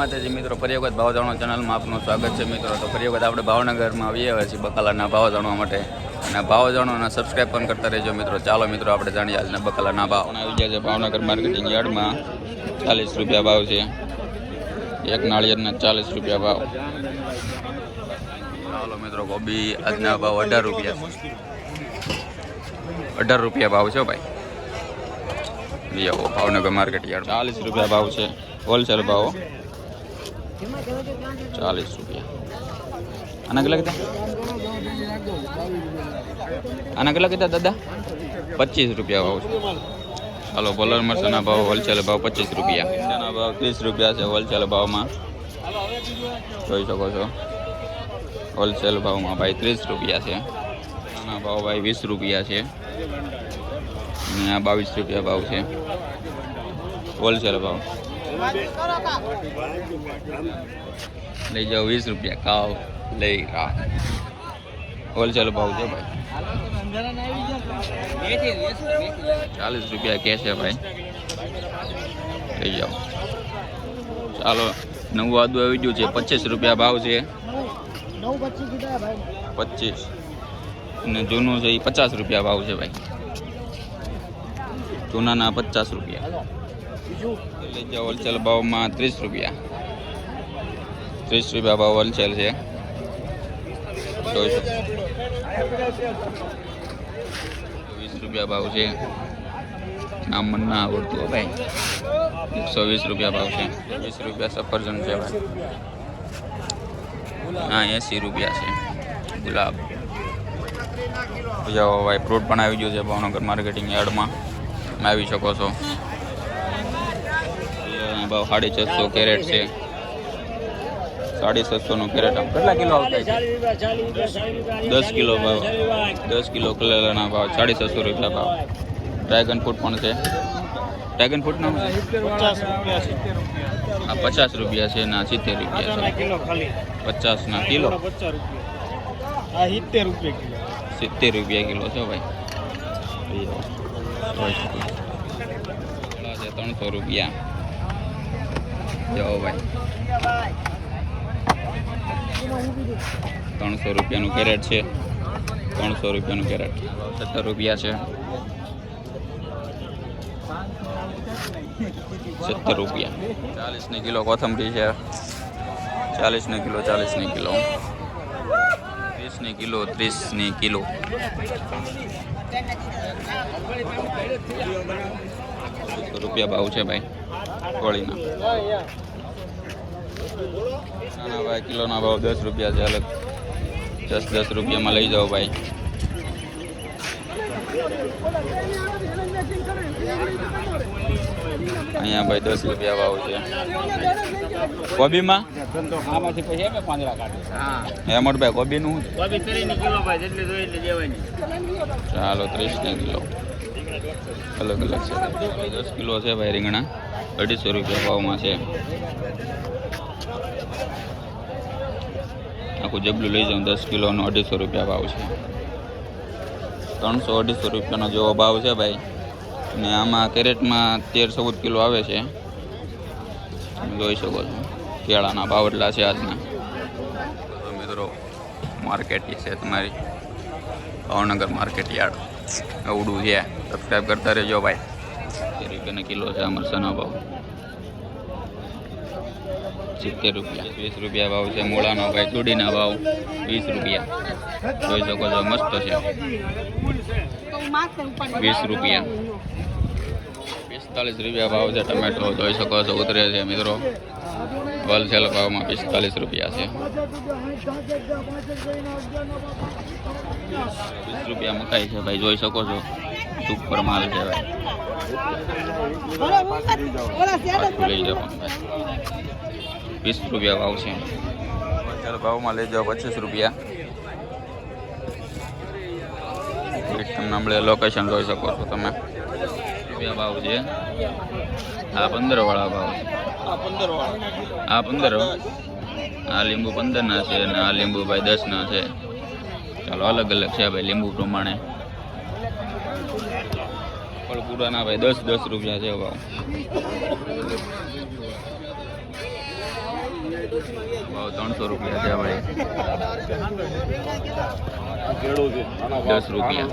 માતાજી મિત્રો ફરી વખત ભાવ જાણો ચેનલમાં આપનું સ્વાગત છે મિત્રો. તો ફરી વખત આપણે ભાવનગરમાં આવીએ હવે છીએ બકાલાના ભાવ જાણવા માટે. અને ભાવ અને સબસ્ક્રાઈબ પણ કરતા રહેજો મિત્રો. ચાલો મિત્રો આપણે જાણીએ આજના બકાલાના ભાવ. આવી ગયા છે ભાવનગર માર્કેટિંગ યાર્ડમાં. ચાલીસ રૂપિયા ભાવ છે. એક નાળિયેરના ચાલીસ રૂપિયા ભાવ. ચાલો મિત્રો કોબી આજના ભાવ અઢાર રૂપિયા. અઢાર રૂપિયા ભાવ છે ભાઈ. ભાવનગર માર્કેટ યાર્ડ ચાલીસ રૂપિયા ભાવ છે. હોલસેલ ભાવ. ચાલીસ રૂપિયા. આના કેટલા કીધા? આના કેટલા કીધા દાદા? પચીસ રૂપિયા ભાવ છે. ચાલો બોલર મરચાના ભાવ હોલસેલ ભાવ પચીસ રૂપિયા. તેના ભાવ ત્રીસ રૂપિયા છે હોલસેલ ભાવમાં. જોઈ શકો છો. હોલસેલ ભાવમાં ભાઈ ત્રીસ રૂપિયા છે. આના ભાવ ભાઈ વીસ રૂપિયા છે. અને આ બાવીસ રૂપિયા ભાવ છે. હોલસેલ ભાવ. લઈ જાઓ, વીસ રૂપિયા ખાઓ. લઈ રા હોલસેલ ભાવ છે ભાઈ. ચાલીસ રૂપિયા કે છે ભાઈ. લઈ જાઓ. ચાલો, નવું આદુ આવી ગયું છે. પચીસ રૂપિયા ભાવ છે. પચીસ. અને જૂનું છે એ પચાસ રૂપિયા ભાવ છે ભાઈ. જૂનાના પચાસ રૂપિયા. લઈ હોલસેલ ભાવમાં ત્રીસ રૂપિયા. ત્રીસ રૂપિયા ભાવ હોલસેલ છે. વીસ રૂપિયા ભાવ છે. નામ મને ના આવડતું ભાઈ. એકસો વીસ રૂપિયા ભાવ છે. વીસ રૂપિયા સફરજન છે ભાઈ હા, એંસી રૂપિયા છે. ગુલાબ. જાઓ ભાઈ, ફ્રૂટ પણ આવી ગયું છે ભાવનગર માર્કેટિંગ યાર્ડમાં. આવી શકો છો. ભાવ સાડી છસો કેરેટ છે. સાડી છસો નું કેરેટ આમ. કેટલા કિલો આવતા દસ કિલો ભાવ. દસ કિલો કલેલાના ભાવ સાડી છસો રૂપિયા ભાવ. ડ્રેગન ફ્રૂટ પણ છે. ડ્રેગન ફ્રૂટનો આ પચાસ રૂપિયા છે ના સિત્તેર રૂપિયા છે. પચાસના કિલો પચાસ રૂપિયા. આ સિત્તેર રૂપિયા કિલો. સિત્તેર રૂપિયા કિલો છે ભાઈ. ત્રણસો રૂપિયા. જો ભાઈ. ત્રણસો રૂપિયાનું કેરેટ છે. ત્રણસો રૂપિયાનું કેરેટ. સત્તર રૂપિયા છે. સત્તર રૂપિયા. ચાલીસની કિલો કોથમરી છે. ચાલીસની કિલો ચાલીસની કિલો. ત્રીસની કિલો ત્રીસની કિલો. રૂપિયા ભાવ છે ભાઈ. કોળીના નાના ભાઈ, કિલોના ભાવ દસ રૂપિયા છે, અલગ. દસ દસ રૂપિયામાં લઈ જાઓ ભાઈ. અહીંયા ભાઈ દસ રૂપિયા ભાવ છે. કોબીમાં? આમાંથી પછી કોબીનું કોબી એટલી ચાલો, ત્રીસ ને કિલો. અલગ અલગ છે. દસ કિલો છે ભાઈ રીંગણા. અઢીસો રૂપિયા ભાવમાં છે. આખું જબલું લઈ જાઉં, દસ કિલોનો અઢીસો રૂપિયા ભાવ છે. ત્રણસો અઢીસો રૂપિયાનો જેવો ભાવ છે ભાઈ. ને આમાં કેરેટમાં તેર ચૌદ કિલો આવે છે. તમે જોઈ શકો છો. કેળાના ભાવ એટલા છે આજના. મિત્રો માર્કેટ છે તમારી. ભાવનગર માર્કેટ યાર્ડ અવડું છે. સબસ્ક્રાઈબ કરતા રહેજો ભાઈ. સિત્તેર રૂપિયાનો કિલો છે મરસાના ભાવ. સિત્તેર રૂપિયા. વીસ રૂપિયા ભાવ છે મૂળાનો ભાઈ ચૂડીના ભાવ. વીસ રૂપિયા. જોઈ શકો છો, મસ્ત છે. વીસ રૂપિયા. પિસ્તાલીસ રૂપિયા ભાવ છે ટમેટો, જોઈ શકો છો, ઉતરે છે મિત્રો. હોલસેલ ભાવમાં પિસ્તાલીસ રૂપિયા છે. વીસ રૂપિયા મકાઈ છે ભાઈ જોઈ શકો છો. સુપર માલ છે ભાઈ. વીસ રૂપિયા ભાવ છે. હોલસેલ ભાવમાં લઈ જાઓ પચીસ રૂપિયા. તમને હમણે લોકેશન જોઈ શકો છો તમે. રૂપિયા ભાવ છે. આ પંદર વાળા ભાવ. આ પંદર. આ લીંબુ પંદર ના છે અને આ લીંબુ ભાઈ દસ ના છે. ચાલો અલગ અલગ છે ભાઈ, લીંબુ પ્રમાણે. ફળ પૂરાના ભાઈ દસ દસ રૂપિયા છે ભાવ. ભાવ ત્રણસો રૂપિયા છે ભાઈ. દસ રૂપિયા.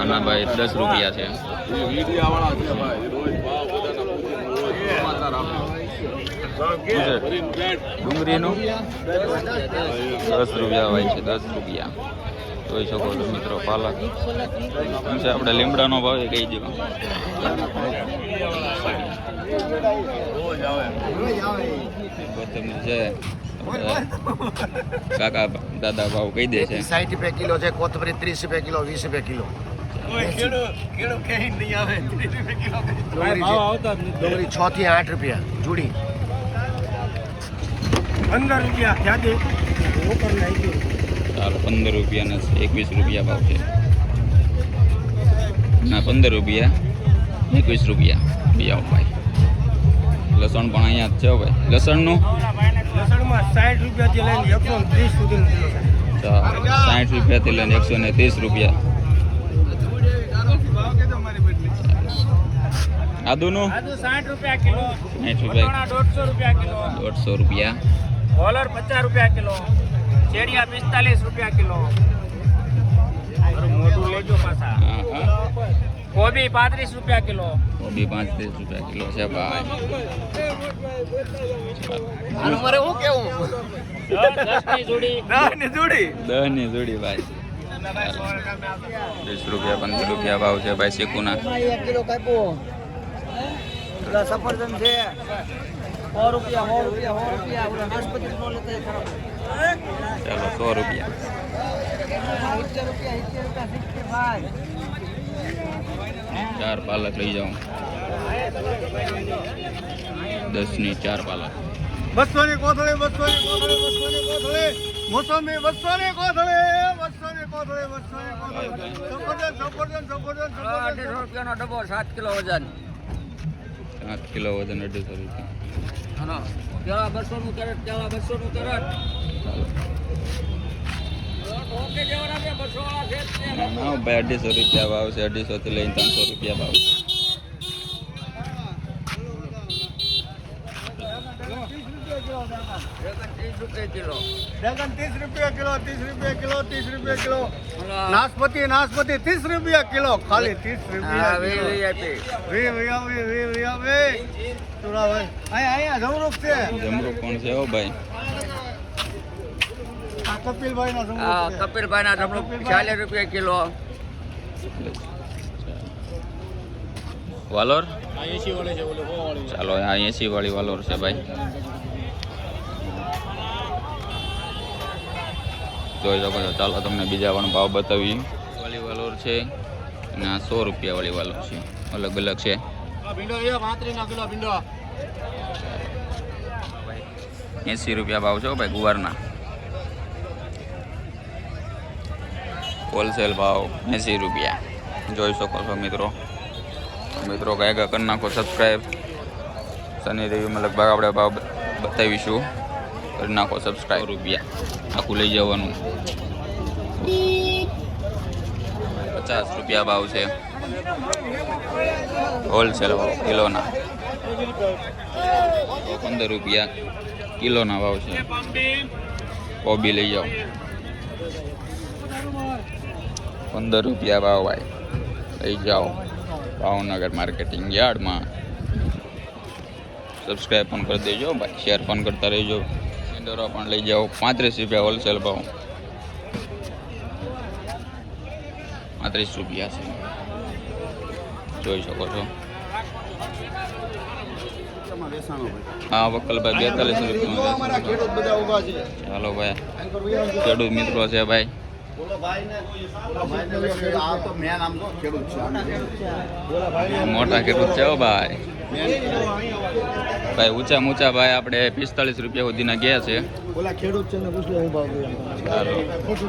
આના ભાઈ દસ રૂપિયા છે. ડુંગળીનું દસ રૂપિયા હોય છે દસ રૂપિયા. જોઈ શકો છો મિત્રો પાલક. શું છે આપણે લીમડાનો ભાવ એ કહી દેવા કોથમીર છે કાકા દાદા ભાવ કહી દે છે. સાઠ રૂપિયા કિલો છે કોથમરી ત્રીસ રૂપિયા કિલો વીસ રૂપિયા કિલો. ડુંગળી ડુંગળી છ થી આઠ રૂપિયા જુડી. પંદર રૂપિયા જાતે ચાલો પંદર રૂપિયાના એકવીસ રૂપિયા ભાવ છે. ના પંદર રૂપિયા. એકવીસ રૂપિયા. બી ભાઈ. લસણ પણ અહીંયા જ છે ભાઈ. લસણનું? લસણમાં સાઠ રૂપિયાથી લઈને એકસો ત્રીસ ચાલો સાઠ રૂપિયાથી લઈને એકસો ને ત્રીસ રૂપિયા. આદુનું? આદુ સાઠ રૂપિયા કિલો. સાઠ રૂપિયા. દોઢસો રૂપિયા કિલો. દોઢસો રૂપિયા. ડોલર પચાસ રૂપિયા કિલો ચેડિયા પિસ્તાલીસ રૂપિયા કિલો. મોટું લેજો પાછા. કોબી પાંત્રીસ રૂપિયા કિલો. કોબી પાંત્રીસ રૂપિયા કિલો છે ભાઈ. મારે હું કેવું? દસની જોડી. જોડી? દહની જોડી ભાઈ. વીસ રૂપિયા પંદર રૂપિયા ભાવ છે ભાઈ શીખુના. એક કિલો કાપો સફરજન છે. સો રૂપિયા સો રૂપિયા સો રૂપિયા નાશપતિ નો લેતા ખરાબ. ચાલો સો રૂપિયા. સિત્તેર રૂપિયા સિત્તેર રૂપિયા સિત્તેર ભાઈ. ચાર પાલક લઈ જાઉં દસની ચાર પાલક. બસો ની કોથળી બસો ની કોથળી બસો ની કોથળી. મોસંબી બસો ની કોથળી બસો કોથળી બસો ની કોથળી. સફરજન સફરજન સફરજન સફરજન. રૂપિયાનો ડબ્બો સાત કિલો વજન. સાત કિલો વજન અઢીસો રૂપિયા. કેળા બસો નું કેરેટ કેળા બસો નું કેરેટ. હા ભાઈ અઢીસો રૂપિયા ભાવ છે અઢીસો થી લઈને ત્રણસો રૂપિયા ભાવ છે ત્રીસ રૂપિયા કિલો. ડ્રેગન ત્રીસ રૂપિયા કિલો ત્રીસ રૂપિયા કિલો ત્રીસ રૂપિયા કિલો. નાશપતિ નાશપતિ ત્રીસ રૂપિયા કિલો. ખાલી ત્રીસ રૂપિયા વી વી વી વી વી વી ભાઈ અહીંયા અહીંયા જમરૂખ છે. જમરૂખ કોણ છે? હો ભાઈ કપિલભાઈ ના કપિલભાઈ ચાલીસ રૂપિયા કિલો. વાલોર? એસી વાળી છે ઓલે વાળી ચાલો આ એસી વાળી વાલોર છે ભાઈ. જોઈ શકો છો. ચાલો તમને બીજા પણ ભાવ બતાવી વાલી વાલોર છે. અને આ સો રૂપિયા વાળી વાલોર છે. અલગ અલગ છે. એંસી રૂપિયા ભાવ છે ભાઈ ગુવારના. હોલસેલ ભાવ એંસી રૂપિયા. જોઈ શકો છો મિત્રો. મિત્રો કયા કરી નાખો સબસ્ક્રાઈબ શનિ રવિમાં લગભગ આપણે ભાવ બતાવીશું. કરી નાખો સબસ્ક્રાઈબ રૂપિયા. આખું લઈ જવાનું. પચાસ રૂપિયા ભાવ છે. હોલસેલ ભાવ, કિલોના. પંદર રૂપિયા કિલોના ભાવ છે. કોબી લઈ જાઓ. પંદર રૂપિયા ભાવ ભાઈ. લઈ જાઓ. ભાવનગર માર્કેટિંગ યાર્ડમાં. સબસ્ક્રાઈબ પણ કરી દેજો ભાઈ. શેર પણ કરતા રહેજો. સિંડરો પણ લઈ જાઓ. પાંત્રીસ રૂપિયા હોલસેલ ભાવ. પાંત્રીસ રૂપિયા છે. જોઈ શકો છો. હા, વકલભાઈ બેતાલીસ રૂપિયા. ચાલો ભાઈ. ખેડૂત મિત્રો છે ભાઈ. મોટા ખેડૂત છે ભાઈ. ભાઈ ઊંચા ઊંચા ભાઈ આપણે પિસ્તાલીસ રૂપિયા સુધીના ગયા છે.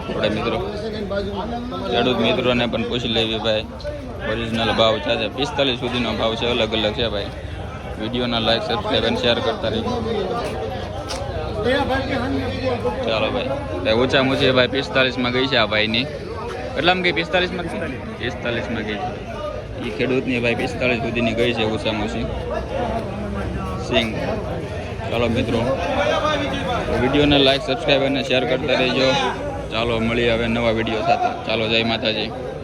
આપણે મિત્રો. ખેડૂત મિત્રોને પણ પૂછી લેવી ભાઈ. ઓરિજિનલ ભાવ છે પિસ્તાલીસ સુધીનો ભાવ છે અલગ અલગ છે ભાઈ. વિડીયોના લાઈક સબસ્ક્રાઈબ અને શેર કરતા રહીજો. ચાલો ભાઈ. ભાઈ ઊંચા ઊંચી ભાઈ પિસ્તાલીસમાં ગઈ છે આ ભાઈની. કેટલામાં ગઈ? પિસ્તાલીસમાં પિસ્તાલીસમાં ગઈ છે. એ ખેડૂતની ભાઈ પિસ્તાલીસ સુધીની ગઈ છે ઊંચા ઊંચી સિંગ. ચાલો મિત્રો, વિડીયોને લાઈક સબસ્ક્રાઈબ અને શેર કરતા રહેજો. ચાલો, મળીએ હવે નવા વીડિયો સાથે. ચાલો, જય માતાજી.